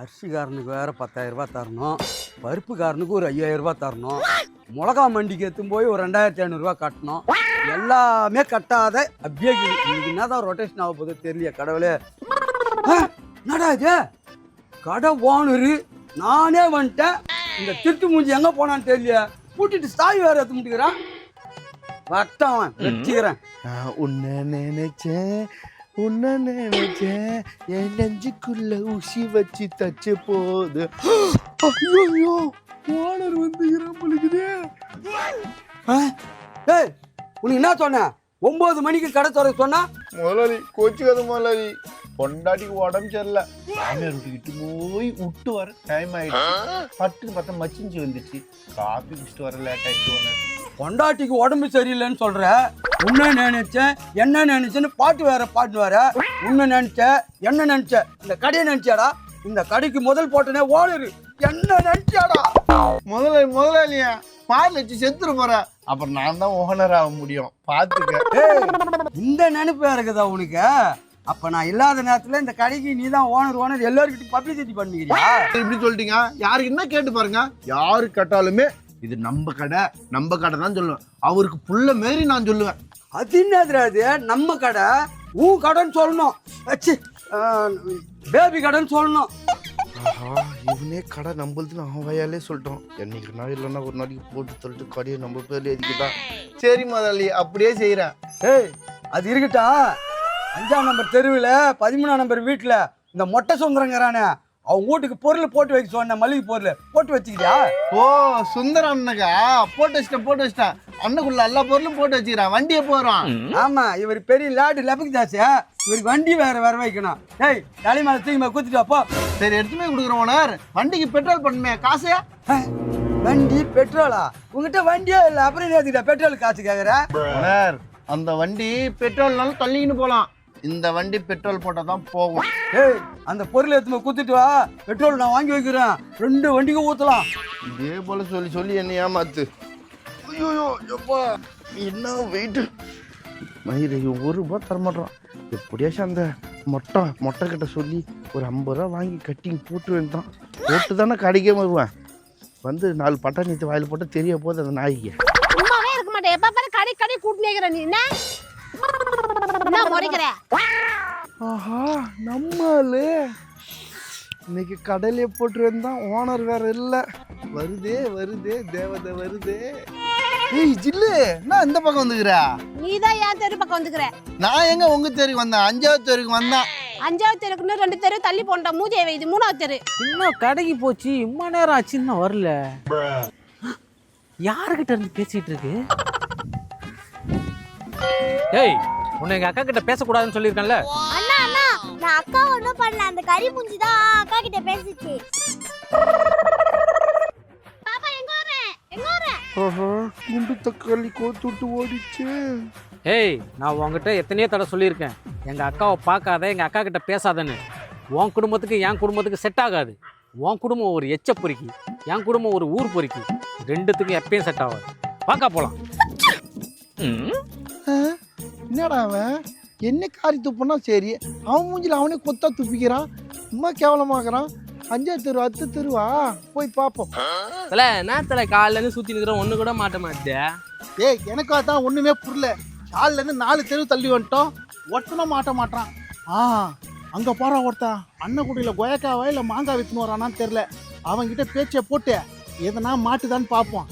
அரிசிக்காரனுக்கு வேற பத்தாயிரம் ரூபாய் தரணும். பருப்புக்காரனுக்கு ஒரு ஐயாயிரம் ரூபாய் தரணும். மிளகா மண்டிக்கு எடுத்துன்னு போய் ஒரு ரெண்டாயிரத்தி ஐநூறுரூவா கட்டணும். எல்லாமே கட்டாத அப்படியே. இன்னைக்கு என்னதான் ரொட்டேஷன் ஆக போகுது தெரியல கடவுளே. என்னடா இது? கடை ஓனரு நானே வந்துட்டேன். இந்த திருட்டு மூஞ்சி எங்கே போனான்னு தெரியல கூட்டிட்டு சாய் வேற எடுத்து முட்டிக்கிறான். வட்டம் வச்சுக்கிறேன் உன்னை நினைச்சேன். உன்னை நினைச்சேன். என் நெஞ்சுக்குள்ள ஊசி வச்சு தச்ச போது ஐயோ ஓனர் வந்து இரம்பலுக்குதே ஏய் உனக்கு என்ன சொன்னேன் ஒன்பது மணிக்கு கடை திறக்க சொன்னா? முதலாளி கோச்சுக்காத முதலாளி. பொண்டாட்டிக்கு உடம்பு சரியில்ல. விட்டுக்கிட்டு போய் விட்டு வர டைம் ஆயிடுச்சு. பட்டுன்னு பார்த்தா மச்சிஞ்சி வந்துச்சு காப்பி குடிச்சிட்டு வர லேட் ஆயிடுச்சு பொண்டாட்டிக்கு உடம்பு சரியில்லைன்னு சொல்ற. உன்னை நினைச்சேன் என்ன நினைச்சேன்னு பாட்டு வேற பாட்டு வேற உன்னை நினைச்ச என்ன நினைச்ச இந்த கடையை நினைச்சாடா இந்த கடைக்கு முதல் போட்டனே ஓனரு என்ன நினைச்சாடா முதலாளி முதலாளியா பால் வச்சு செத்துரு போற. அப்புறம் நான் தான் ஓனர் ஆக முடியும். பாத்துக்க. இந்த நினைப்பு இருக்குதா உனக்கு? அப்ப நான் இல்லாத நேரத்துல இந்த கடைக்கு நீ தான் ஓனர் ஓனர் எல்லாருக்கிட்டையும் பப்ளிசிட்டி பண்ணிக்கிறியா இப்படி சொல்லிட்டீங்க. யாருக்கு என்ன கேட்டு பாருங்க. யாரு கேட்டாலுமே இது நம்ம கடை நம்ம கடை தான் சொல்லுவேன். அவருக்கு புள்ள மாரி நான் சொல்லுவேன். அது என்னதுடா அது நம்ம கடை. உன் கடைன்னு சொல்லணும். அச்சு பேபி கடைன்னு சொல்லணும். ஆஹா இவனே கடை நம்மளுது நான் வயாலே சொல்லிட்டோம் என்னைக்கு நாள் இல்லைன்னா ஒரு நாளைக்கு போட்டு சொல்லிட்டு கடையை நம்ம பேர்ல எதுக்குதான் சரி முதலாளி அப்படியே செய்யறேன் ஏய் அது இருக்கட்டா? அஞ்சாம் நம்பர் தெருவில் பதிமூணாம் நம்பர் வீட்டில் இந்த மொட்டை சுந்தரங்கிறானே. அவங்க வீட்டுக்கு பொருள் போட்டு வைக்க சொன்ன மளிகை பொருள் போட்டு வச்சுக்கிறியா? ஓ சுந்தரம் அண்ணக்கா போட்டு வச்சிட்டேன் போட்டு வச்சிட்டேன். அண்ணனுக்குள்ள எல்லா பொருளும் போட்டு வச்சுக்கிறான். வண்டியை போறான் ஆமா இவர் பெரிய லாடு லெபக்கு ஜாஸ்தி இவருக்கு வண்டி வேற வேற வைக்கணும். டேய் தலை மேல தூக்கி மேல குத்திட்டு அப்போ சரி எடுத்துமே கொடுக்குறோம் ஓனர். வண்டிக்கு பெட்ரோல் பண்ணுமே காசு? வண்டி பெட்ரோலா? உங்ககிட்ட வண்டியே இல்லை. அப்புறம் ஏத்துக்கிட்ட பெட்ரோல் காசு கேக்குற? ஓனர் அந்த வண்டி பெட்ரோல்னாலும் தள்ளிக்கின்னு போலாம். இந்த வண்டி பெட்ரோல் போட்டால் தான் போகும். ஏய் அந்த பொருள் எடுத்து போய் குத்திட்டு வா. பெட்ரோல் நான் வாங்கி வைக்கிறேன். ரெண்டு வண்டிக்கும் ஊத்தலாம். இதே போல சொல்லி சொல்லி என்ன ஏமாத்து. ஐயோ எப்பா? என்ன வெயிட் மயிறு ஒரு ரூபா தரமாட்டான் எப்படியாச்சும் அந்த மொட்டை மொட்டை கிட்ட சொல்லி ஒரு ஐம்பது ரூபா வாங்கி கட்டிங் போட்டு வேண்டாம் போட்டு தானே கடைக்கே வருவேன். வந்து நாலு பட்டாணி எடுத்து வாயில் போட்டு தெரிய போகுது அந்த நாய்க்கு. சும்மாவே இருக்க மாட்டேன். எப்ப பாரு கடை கடை கூட்டினேங்கிற நீ. என்ன? முறைக்கிற? ஆஹா நம்மளு. இன்னைக்கு கடலையே போட்டு வந்தான். ஓனர் வேற இல்லை. வருதே வருதே தேவதை வருதே. ஏய் ஜில்லு நான் இந்த பக்கம் வந்துக்கிறா? நீ தான் ஏன் தெரு பக்கம் வந்துக்கிற. நான் எங்க உங்க தெருக்கு வந்தேன்? அஞ்சாவது தெருக்கு வந்தேன். அஞ்சாவது தெருக்குன்னு ரெண்டு தெரு தள்ளி போண்டா மூஜை இது மூணாவது தெரு. இன்னும் கடைக்கு போச்சு. இம்மா நேரம் ஆச்சு இன்னும் வரல. யாருக்கிட்ட இருந்து பேசிட்டு இருக்கு? ஏய் உன்னை எங்க அக்கா கிட்ட பேசக்கூடாதுன்னு சொல்லியிருக்கேன்ல. அண்ணா அண்ணா நான் அக்கா ஒன்றும் பண்ணல. அந்த கறி முஞ்சி தான் அக்கா கிட்ட பேசிச்சு பாப்பா எங்க வர எங்க வர ஆஹா குண்டு தக்காளி கோத்துட்டு ஓடிச்சு. ஏய் நான் உன்கிட்ட எத்தனையோ தடவை சொல்லியிருக்கேன். எங்க அக்காவை பார்க்காத எங்க அக்கா கிட்ட பேசாதன்னு. உன் குடும்பத்துக்கு என் குடும்பத்துக்கு செட் ஆகாது. உன் குடும்பம் ஒரு எச்ச பொறுக்கி என் குடும்பம் ஒரு ஊர் பொறுக்கி. ரெண்டுத்துக்கும் எப்பயும் செட் ஆகாது. பார்க்க போலாம். என்னடா அவன்? என்ன காரி துப்புனா சரி. அவன் மூஞ்சில அவனே கொத்தா துப்பிக்கிறான். சும்மா கேவலமாக்குறான் அஞ்சாவது தெரு அத்து தெருவா? போய் பார்ப்போம் தல நேரத்துல காலைல இருந்து சுத்தி நிக்கிறோம் ஒண்ணு கூட மாட்ட மாட்டே ஏய் எனக்கு அதான் ஒண்ணுமே புரியல. காலில இருந்து நாலு தெரு தள்ளி வந்துட்டோம். ஒருத்தனும் மாட்ட மாட்டான் ஆ அங்க போற ஒருத்தன் அன்னக்குடியில கொயக்காவா இல்ல மாங்காய் வித்துன்னு வரானான்னு தெரியல. அவன்கிட்ட பேச்சை போட்டு எதனா மாட்டுதான்னு பார்ப்போம்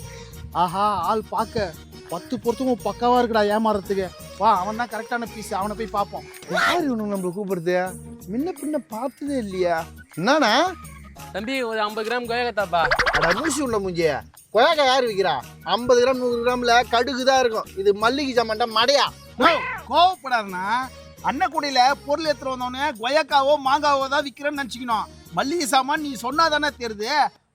ஆஹா ஆள் பார்க்க பத்து பொருத்தமும் பக்காவா இருக்குடா ஏமாறதுக்கு வா அவன் தான் கரெக்டான பீஸ் அவனை போய் பார்ப்போம். யார் இவனு நம்மள கூப்பிடுறது? முன்ன பின்ன பார்த்ததே இல்லையா. என்னண்ணா? தம்பி ஒரு ஐம்பது கிராம் கோயகத்தாப்பா அட மூசி உள்ள மூஞ்சிய. கொயாக்கா யார் விற்கிறா ஐம்பது கிராம் நூறு கிராம்ல கடுகு தான் இருக்கும். இது மல்லிகை சாமான்டா மடையா. கோவப்படாதுண்ணா. அன்னக்குடியில பொருள் எடுத்துட்டு வந்தோடனே கொயக்காவோ மாங்காவோ தான் விற்கிறேன்னு நினச்சிக்கணும். மல்லிகை சாமான் நீ சொன்னாதானே தெரியுது.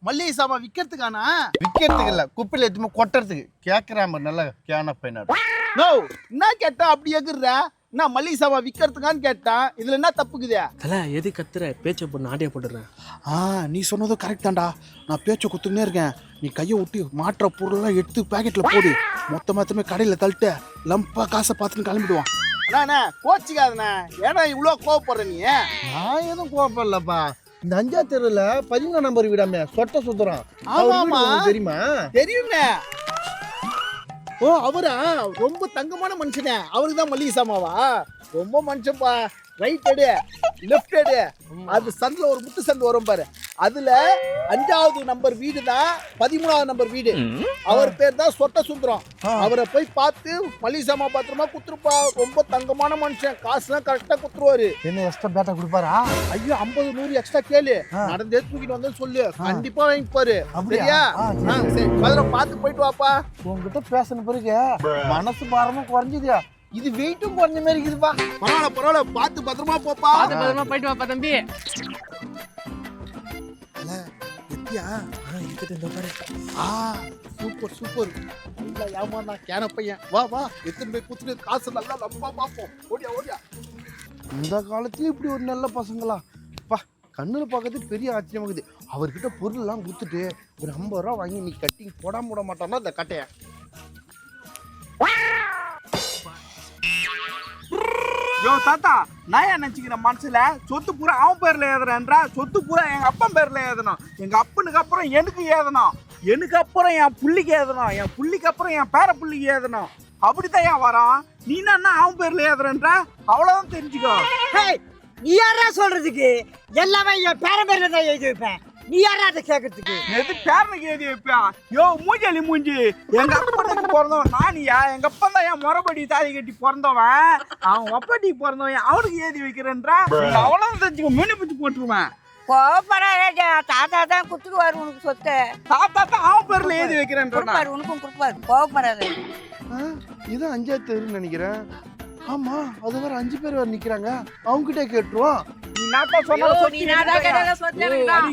மல்லிகை சாமான் விற்கிறதுக்கானா விற்கிறதுக்கு இல்ல குப்பையில எத்துமே கொட்டுறதுக்கு. கேட்கறாம நல்ல கேன பையனாடு நோ என்ன கேட்டா அப்படி எகுற? என்ன மல்லிகை சாமான் விற்கிறதுக்கான்னு கேட்டான் இதுல என்ன தப்புக்குதே? தல எது கத்துற? பேச்ச போட்டு நாட்டிய போட்டுறேன் ஆ நீ சொன்னதும் கரெக்ட் தான்டா. நான் பேச்சை குத்துனே இருக்கேன். நீ கையை விட்டு மாற்ற பொருளெல்லாம் எடுத்து பாக்கெட்ல போடு. மொத்த மொத்தமே கடையில் தள்ளிட்டு லம்பா காசை பார்த்துன்னு கிளம்பிடுவான். அண்ணா கோச்சிக்காதண்ணா. ஏன்னா இவ்வளோ கோவப்படுற நீ? நான் எதுவும் கோபப்படலப்பா இந்த அஞ்சா தெருல பதிமூணாம் நம்பர் வீடாமே சொட்ட சுத்துறான். ஆமா ஆமா தெரியுமா? தெரியுமே ஓ அவரா? ரொம்ப தங்கமான மனுஷனே. அவருக்கு தான் மல்லிகை சாமாவா? ரொம்ப மனுஷன்ப்பா ரைட் எடு லெஃப்ட் எடு. அது சந்தில் ஒரு முட்டு சந்து வரும் பாரு. அதுல அஞ்சாவது நம்பர் வீடு தான் பதிமூணாவது நம்பர் வீடு. அவர் பேர் தான் சொட்ட சுந்தரம் அவரை போய் பார்த்து மல்லிகை சாமா பாத்திரமா குத்துருப்பா. ரொம்ப தங்கமான மனுஷன். காசுலாம் கரெக்டா குத்துருவாரு. என்ன எக்ஸ்ட்ரா பேட்டா கொடுப்பாரா? ஐயோ ஐம்பது நூறு எக்ஸ்ட்ரா கேளு. நடந்தே தூக்கிட்டு வந்து சொல்லு. கண்டிப்பா வாங்கிப்பாரு அப்படியா? சரி. பதில பார்த்து போயிட்டு வாப்பா. உங்ககிட்ட பேசின பிறகு மனசு பாரமும் குறைஞ்சுது. இது வெயிட்டும் குறைஞ்ச மாதிரி இருக்குதுப்பா பரவாயில்ல பரவாயில்ல. பார்த்து பத்திரமா போப்பா. பார்த்து பத்திரமா போயிட்டு வாப்பா தம்பி. எத்தியா? ஆ சூப்பர் சூப்பர் நல்லா ஏமாந்தா கேன பையன். வா வா எத்தனை போய் குத்துட்டு காசு நல்லா பார்ப்போம். ஓடியா ஓடியா. இந்த காலத்துலயும் இப்படி ஒரு நல்ல பசங்களா? பா கண்ணுல பார்க்கறது பெரிய ஆச்சரியமாகுது அவர்கிட்ட பொருள் எல்லாம் கொடுத்துட்டு ஒரு ஐம்பது ரூபா வாங்கி நீ கட்டிங் போடாம விட மாட்டானா இந்த கட்டைய? யோ தாத்தா நான் என்ன நினைச்சுக்கிறேன் மனசில்? சொத்து பூரா அவன் பேரில் ஏதுறேன்றா? சொத்து பூரா எங்கள் அப்பன் பேரில் எழுதணும் எங்கள் அப்பனுக்கு அப்புறம் எனக்கு எழுதணும் எனக்கு அப்புறம் என் புள்ளிக்கு எழுதணும் என் புள்ளிக்கு அப்புறம் என் பேர புள்ளிக்கு எழுதணும் அப்படித்தான் ஏன் வரான்? நீ என்ன அவன் பேரில் எழுதுறேன்றா அவ்வளோதான் தெரிஞ்சுக்கோ. நீ யாரா சொல்றதுக்கு? எல்லாமே என் பேரன் பேரில் தான் எழுதி வைப்பேன். நீ யாரா அதை கேட்கறதுக்கு எது பேரனுக்கு எழுதி வைப்பான் யோ மூஞ்சலி மூஞ்சி. எங்க அப்பனுக்கு பிறந்தவன் நானியா எங்க அப்பா தான் என் முறைப்படி தாலி கட்டி பிறந்தவன். அவன் ஒப்பட்டிக்கு பிறந்தவன். அவனுக்கு எழுதி வைக்கிறேன்றா? அவ்வளவு தெரிஞ்சுக்கோ. மீனு பிச்சு போட்டுருவேன். கோபப்படாத தாத்தா தான் குத்துக்குவாரு உனக்கு சொத்தை. தாத்தா தான் அவன் பேர்ல வைக்கிறேன்றா. கொடுப்பாரு உனக்கும் கொடுப்பாரு. கோபப்படாத இது அஞ்சா தெருன்னு நினைக்கிறேன். ஆமா அது வேற அஞ்சு பேர் வேற நிக்கிறாங்க. அவங்க கிட்ட கேட்டுருவோம். நீ நாட்டா சொன்னா நீ நாடா கேட்டா சொத்தை எனக்கு தான்.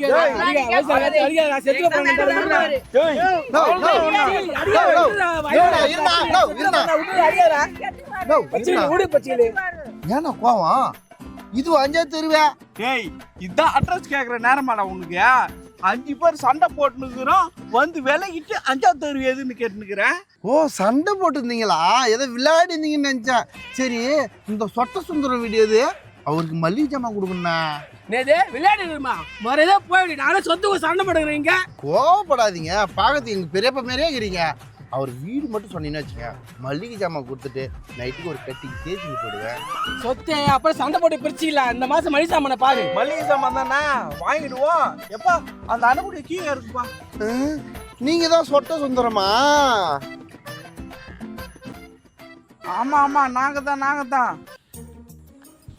ஏய், No, no, no, no, no, இருடா, இருடா, no, இருடா. No, இருடா. ஏன்னா கோவம் இது அஞ்சா தெருவே டேய் இதான் அட்ரஸ் கேக்குற நேரமாடா உனக்கு அஞ்சு பேர் சண்டை போட்டுனுக்குறோம் வந்து விலகிட்டு அஞ்சாவது தெரு எதுன்னு கேட்டுனுக்குறேன் ஓ சண்டை போட்டுருந்தீங்களா ஏதோ விளையாடி இருந்தீங்கன்னு நினைச்சேன் சரி இந்த சொட்ட சுந்தரம் வீடியோ எது அவருக்கு மல்லிகை ஜாமான் கொடுக்கணுண்ணா நேது விளையாடுமா மறுதே போயிடு. நானே சொத்துக்கு சண்டை போடுறீங்க கோவப்படாதீங்க. பார்க்கறதுக்கு எங்க பெரியப்பா மாதிரியே இருக்கிறீங்க. அவர் வீடு மட்டும் சொன்னீங்கன்னு வச்சுங்க மல்லிகை ஜாமான் கொடுத்துட்டு நைட்டுக்கு ஒரு கட்டி தேய்ச்சி போடுவேன் சொத்து அப்புறம் சண்டை போட்டு பிரிச்சிக்கலாம் இந்த மாசம் மணி சாமானை பாரு. மல்லிகை சாமான் தானே? வாங்கிடுவோம். எப்பா அந்த அனுப்புடைய கீழே இருக்குப்பா. நீங்க தான் சொட்ட சுந்தரமா? ஆமா ஆமா நாங்க தான் நாங்க தான்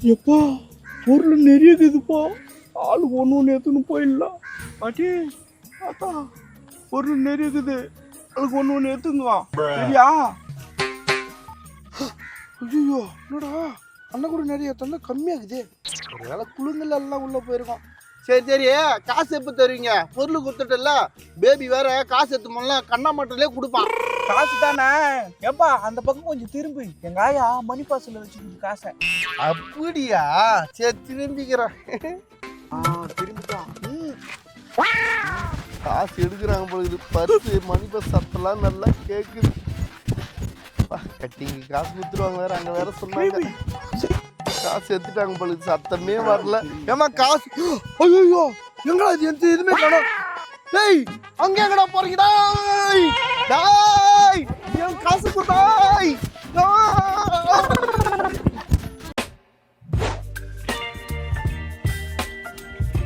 எப்பா பொருள் நிறைய இருக்குதுப்பா ஆளுக்கு ஒன்று ஒன்று எடுத்துன்னு போயிடலாம் பாட்டி தாத்தா பொருள் நிறைய இருக்குது ஆளுக்கு ஒன்று ஒன்று எடுத்துங்க. சரியா? ஐயோ என்னடா? அண்ணன் கூட நிறைய தந்தா கம்மியாகுது. ஒரு வேளை குழுங்கல் எல்லாம் உள்ள போயிருக்கோம். சரி சரி. காசு எப்போ தருவீங்க? பொருள் கொடுத்துட்டல பேபி வேற காசு எடுத்து முதல்ல கண்ணா மட்டலே கொடுப்பான். காசு தானே? ஏப்பா அந்த பக்கம் கொஞ்சம் திரும்பி. எங்க ஆயா மணி பாசல வச்சுக்கிட்டு காசை. அப்படியா? சரி திரும்பிக்கிறேன். திரும்பிட்டான். காசு எடுக்கிறாங்க பொழுது பரிசு மணி பஸ் சத்தெல்லாம் நல்லா அப்பா, கட்டிங்க. காசு கொடுத்துருவாங்க வேற அங்க வேற சொன்னாங்க. காசு எடுத்துட்டாங்க பொழுது சத்தமே வரல. ஏமா காசு? ஐயோ எங்கடா இது? எந்த இதுமே காணோம். டேய் அங்க எங்கடா போறீங்க? டேய் டேய் என் காசு கொடுத்தாய்